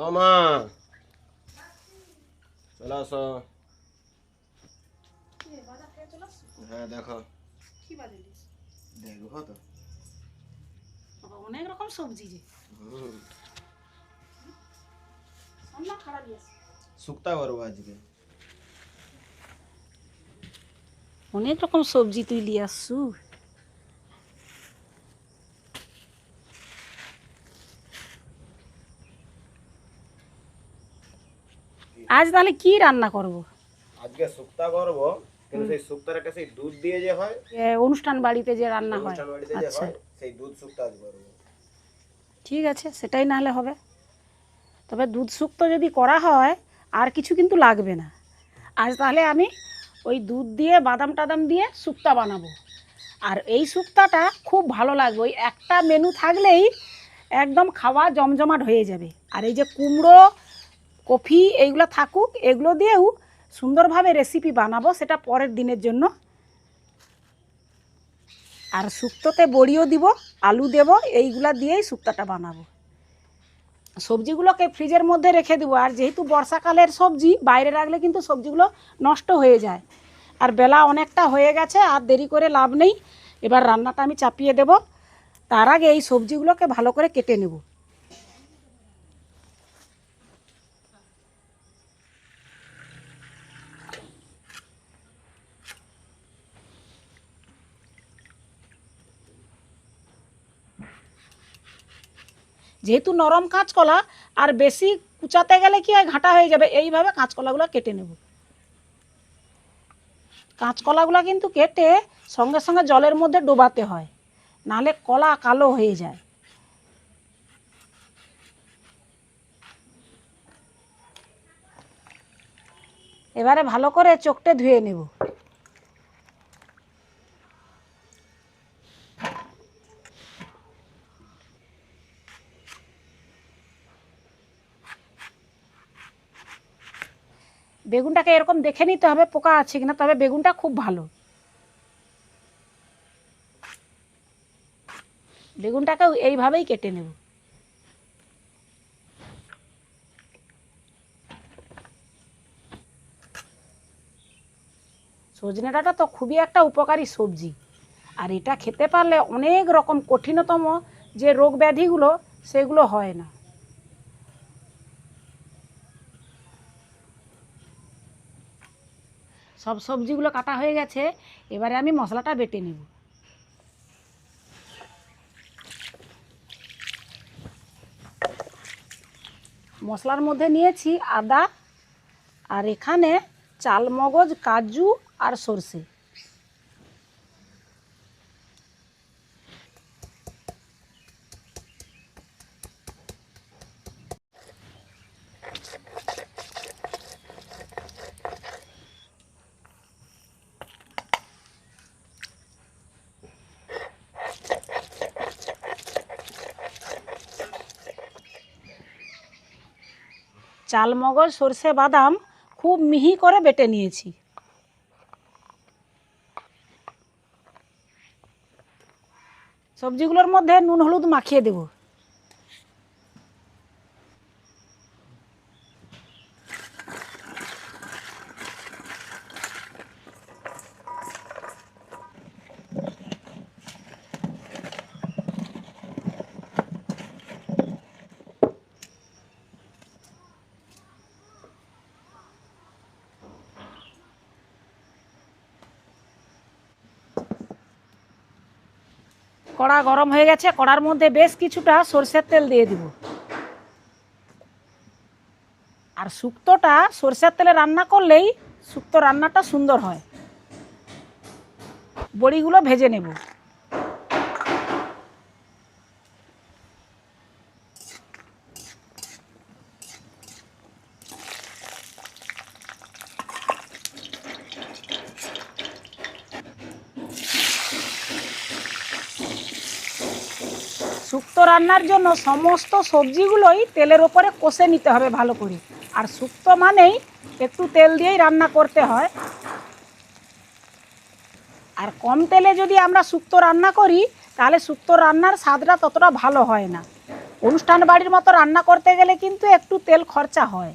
মা চলে আসো। হ্যাঁ দেখো। দেখব তো। অনেক রকম সবজি যে। শুক্তা করব আজকে। অনেক রকম সবজি তুই আসছু। আজ তাহলে কি রান্না করব? আজকে শুক্তা করব কিন্তু সেই শুক্তার একটা সেই দুধ দিয়ে যে হয় অনুষ্ঠান বাড়িতে যে রান্না হয়। আচ্ছা। সেই দুধ শুক্তা আজ করব। ঠিক আছে সেটাই না হলে হবে। তবে দুধ শুক্তো যদি করা হয় আর কিছু কিন্তু লাগবে না। আজ তাহলে আমি ওই দুধ দিয়ে বাদাম টাদাম দিয়ে শুক্তা বানাবো। আর এই শুক্তাটা খুব ভালো লাগবে। ওই একটা মেনু থাকলেই একদম খাওয়া জমজমাট হয়ে যাবে। আর এই যে কুমড়ো কফি এইগুলো থাকুক, এগুলো দিয়েও সুন্দরভাবে রেসিপি বানাবো, সেটা পরের দিনের জন্য। আর শুক্তোতে বড়িও দিব, আলু দেব, এইগুলা দিয়েই শুক্তাটা বানাবো। সবজিগুলোকে ফ্রিজের মধ্যে রেখে দেবো, আর যেহেতু বর্ষাকালের সবজি, বাইরে রাখলে কিন্তু সবজিগুলো নষ্ট হয়ে যায়। আর বেলা অনেকটা হয়ে গেছে, আর দেরি করে লাভ নেই। এবার রান্নাটা আমি চাপিয়ে দেব। তার আগে এই সবজিগুলোকে ভালো করে কেটে নেব। যেহেতু নরম কাঁচকলা, আর বেশি কুচাতে গেলে কি হয়, ঘাটা হয়ে যাবে। এইভাবে কাঁচকলাগুলো কেটে নেব। কাঁচকলাগুলো কিন্তু কেটে সঙ্গে সঙ্গে জলের মধ্যে ডোবাতে হয়। নাহলে কলা কালো হয়ে যায়। এবারে ভালো করে চোখটা ধুয়ে নেব। বেগুনটাকে এরকম দেখে নিতে হবে, পোকা আছে কিনা, তবে বেগুনটা খুব ভালো। বেগুনটাকে এইভাবেই কেটে নেব। সজনে ডাঁটা তো খুবই একটা উপকারী সবজি। আর এটা খেতে পারলে অনেক রকম কঠিনতম যে রোগ ব্যাধিগুলো, সেগুলো হয় না। সব সবজিগুলো কাটা হয়ে গেছে, এবারে আমি মশলাটা বেটে নেব। মশলার মধ্যে নিয়েছি আদা, আর এখানে চালমগজ, কাজু আর সর্ষে। চালমগজ সর্ষে বাদাম খুব মিহি করে বেটে নিয়েছি। সবজিগুলোর মধ্যে নুন হলুদ মাখিয়ে দেব। কড়া গরম হয়ে গেছে, কড়ার মধ্যে বেশ কিছুটা সর্ষের তেল দিয়ে দিব। আর শুক্তটা সর্ষের তেলে রান্না করলেই শুক্ত রান্নাটা সুন্দর হয়। বড়িগুলো ভেজে নেব শুক্তো রান্নার জন্য সমস্ত সবজিগুলোই তেলের ওপরে কষে নিতে হবে ভালো করে। আর শুক্তো মানেই একটু তেল দিয়েই রান্না করতে হয়। আর কম তেলে যদি আমরা শুক্তো রান্না করি, তাহলে শুক্তো রান্নার স্বাদটা ততটা ভালো হয় না। অনুষ্ঠান বাড়ির মতো রান্না করতে গেলে কিন্তু একটু তেল খরচা হয়।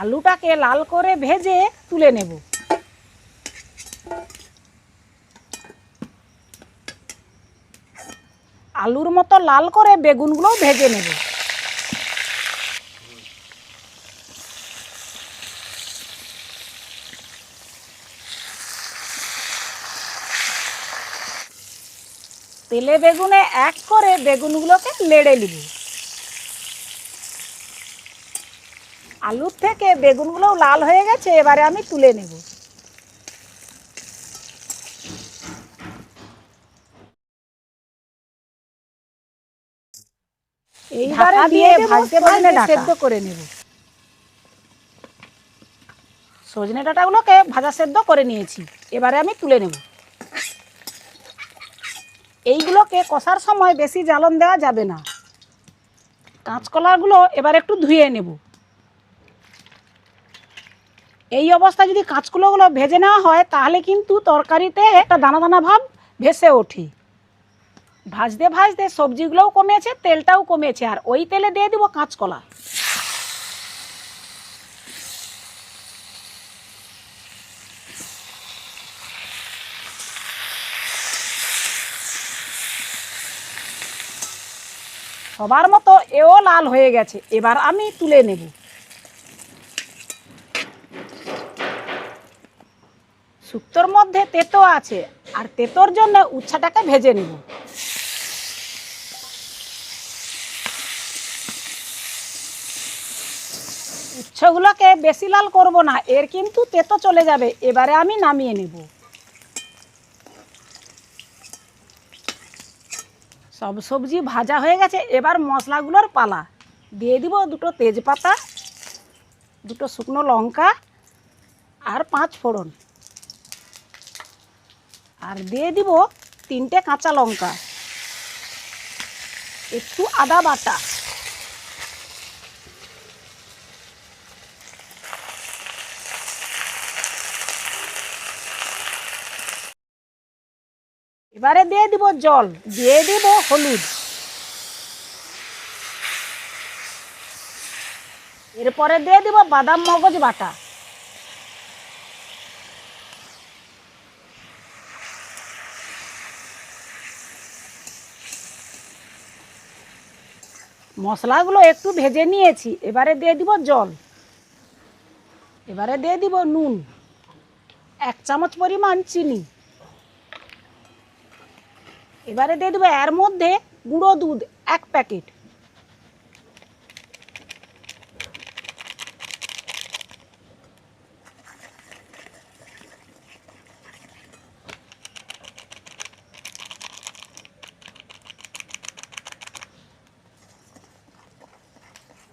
আলুটাকে লাল করে ভেজে তুলে নেব। আলুর মতো লাল করে বেগুনগুলোও ভেজে নেব। তেলে বেগুনে এক করে বেগুনগুলোকে লেড়ে নিব। আলুর থেকে বেগুনগুলোও লাল হয়ে গেছে, এবারে আমি তুলে নেব। ঢাকা দিয়ে ভাজতে। সেদ্ধ করে নেব। সজনে ডাঁটাগুলোকে ভাজা সেদ্ধ করে নিয়েছি। এবারে আমি তুলে নেব। এইগুলোকে কষার সময় বেশি জ্বালন দেওয়া যাবে না। কাঁচকলাগুলো এবার একটু ধুয়ে নেব। এই অবস্থায় যদি কাঁচকলাগুলো ভেজে নেওয়া হয় তাহলে কিন্তু তরকারিতে একটা দানা দানা ভাব ভেসে ওঠে। ভাজতে ভাজতে সবজিগুলোও কমেছে, তেলটাও কমেছে, আর ওই তেলে দিয়ে দিব কাঁচকলা। সবার মতো এও লাল হয়ে গেছে, এবার আমি তুলে নেব। শুক্তোর মধ্যে তেতো আছে, আর তেতোর জন্য উচ্ছাটাকে ভেজে নেব। উচ্ছগুলোকে বেশি লাল করব না, এর কিন্তু তেতো চলে যাবে, এবারে আমি নামিয়ে নেব। সব সবজি ভাজা হয়ে গেছে, এবার মশলাগুলোর পালা। দিয়ে দিব দুটো তেজপাতা, দুটো শুকনো লঙ্কা, আর পাঁচ ফোড়ন। আর দিয়ে দিব তিনটে কাঁচা লঙ্কা। একটু আদা বাটা। এবারে দিয়ে দিব জল, দিয়ে দিব হলুদ। এরপরে দিয়ে দিব বাদাম মগজ বাটা। মশলাগুলো একটু ভেজে নিয়েছি, এবারে দিয়ে দিব জল। এবারে দিয়ে দিব নুন, এক চামচ পরিমাণ চিনি। এবারে দিয়ে দেবো এর মধ্যে গুঁড়ো দুধ, এক প্যাকেট।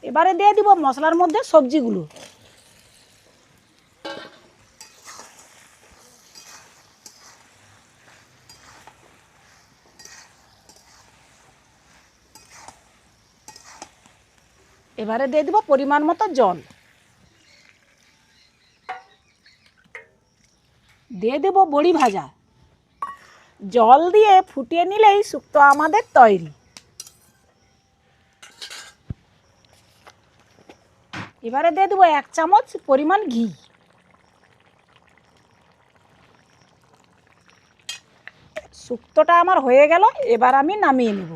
এবারে দিয়ে দিব মশলার মধ্যে সবজিগুলো। এবারে দিয়ে দিব পরিমাণ মতো জল। দিয়ে দেব বড়ি ভাজা। জল দিয়ে ফুটিয়ে নিলেই শুক্তো আমাদের তৈরি। এবারে দিয়ে দেবো এক চামচ পরিমাণ ঘি। শুক্তোটা আমার হয়ে গেল, এবার আমি নামিয়ে নেব।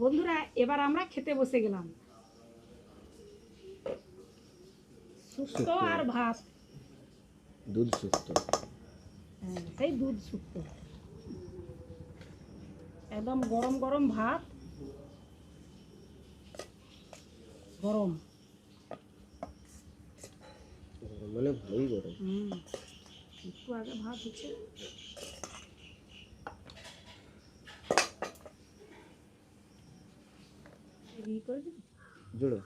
বন্ধুরা এবার আমরা খেতে বসে গেলাম। শুক্ত আর ভাত। দুধ শুক্তো হ্যাঁ, সেই দুধ শুক্ত একদম গরম গরম ভাত। গরম। মানে ভালোই গরম। হুম একটু আগে ভাত হচ্ছে। ঘি করে দিবি? জুড়ো।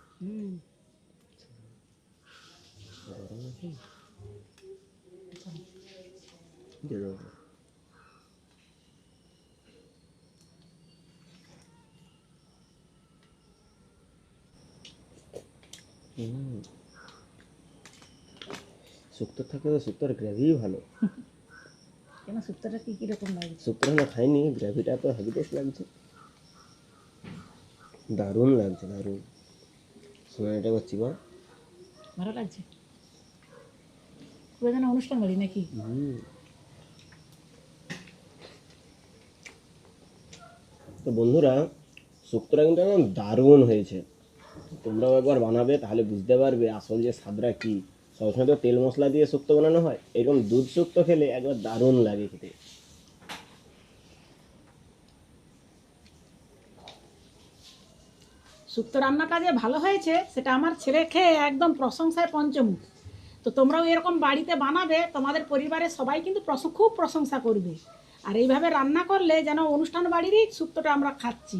হুম। শুক্তোর থেকে তো শুক্তোর গ্রেভি ভালো। কেন শুক্তোটা কি কীরকম লাগছে শুক্তো না খাইনি গ্রেভিটা তো হেভি টেস্ট লাগছে। দারুণ লাগছে দারুণ। শোনা এটা করছি বা ভালো লাগছে? পুরো যেন অনুষ্ঠান বাড়ি নাকি? তো বন্ধুরা শুক্তোটা কিন্তু একদম দারুণ হয়েছে। তোমরাও একবার বানাবে তাহলে বুঝতে পারবে আসল যে স্বাদটা কি। সবসময় তো তেল মশলা দিয়ে শুক্তো বানানো হয় এরকম দুধ শুক্তো খেলে একবার দারুণ লাগে খেতে। শুক্তো রান্নাটা যে ভালো হয়েছে, সেটা আমার ছেলে খেয়ে একদম প্রশংসায় পঞ্চমুখ। তো তোমরাও এরকম বাড়িতে বানাবে, তোমাদের পরিবারের সবাই কিন্তু খুব প্রশংসা করবে। আর এইভাবে রান্না করলে যেন অনুষ্ঠান বাড়িরই শুক্তোটা আমরা খাচ্ছি।